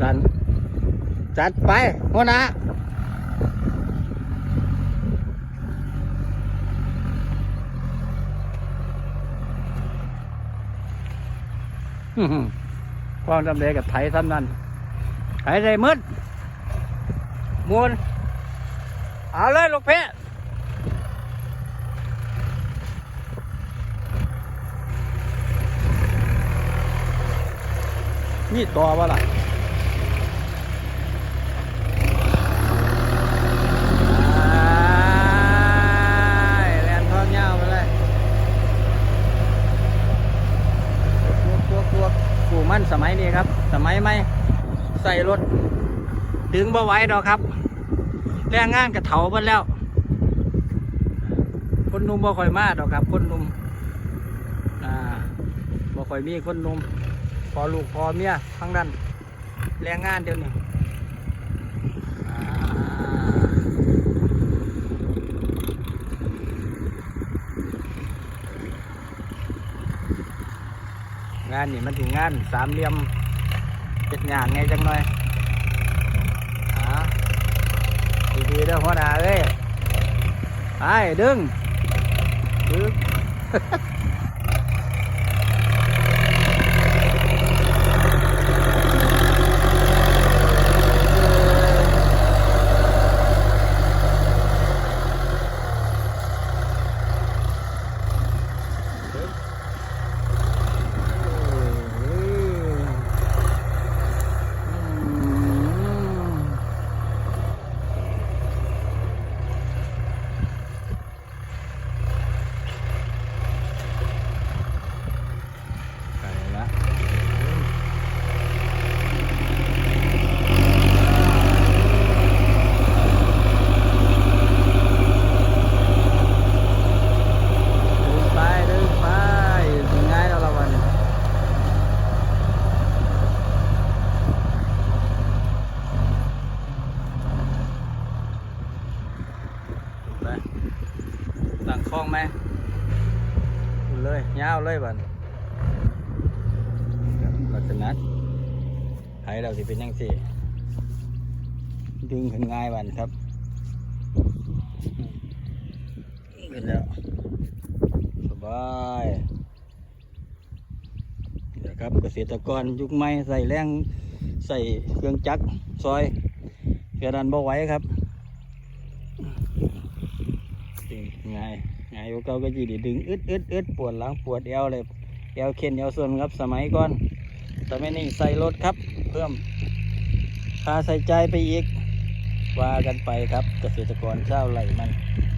สันๆ จัดไปหัวหน้าอื้อหือความจำเร็จกับไถซ้ำนั้นไถได้มืดมวนเอาเลยลูกเพะมีต่อวะล่ะไปแลนทอดเงาไปเลยพวกพวกพวกกูมั่น สมัยนี้ครับ สมัยไม่ใส่รถ ดึงบ่ไหว้ดอกครับ แรงงานกับเถาเบิดแล้ว คนนุ่มบ่ค่อยมาดอกครับ คนนุ่มอ่าบ่ค่อยมีคนนุ่มพอลูกพอเมียทั้งนั้น แรงงานเดี๋ยวนี้อ่า งานนี่มันถึงงานสามเหลี่ยมเป็นงานไงจังหน่อยอ่าดีๆเด้อหัวหน้าเอ้ยไปดึงดึง ไปละดึงไปดึงไปถึงง่ายแล้วละวันนี้ ไปตั้งคล้องไหมขึ้นเลยยาวเลยบัดลักษณะไถเราสิเป็นยังสิดึงขึ้นง่ายวันครับขึ้นแล้วสบายเดี๋ยวครับเกษตรกรยุคใหม่ใส่แรงใส่เครื่องจักรซอยเพื่อดันบ่ไหว้ครับ ดึงง่ายง่ายกว่าเก่าก็จีดีดึงอึดอึดอึดปวดหลังปวดเอวเลยเอวเข็นเอวส่วนครับสมัยก่อนแต่ไม่นี่ใส่รถครับ เพิ่มค่าใส่ใจไปอีกว่ากันไปครับเกษตรกรเจ้าไหลมัน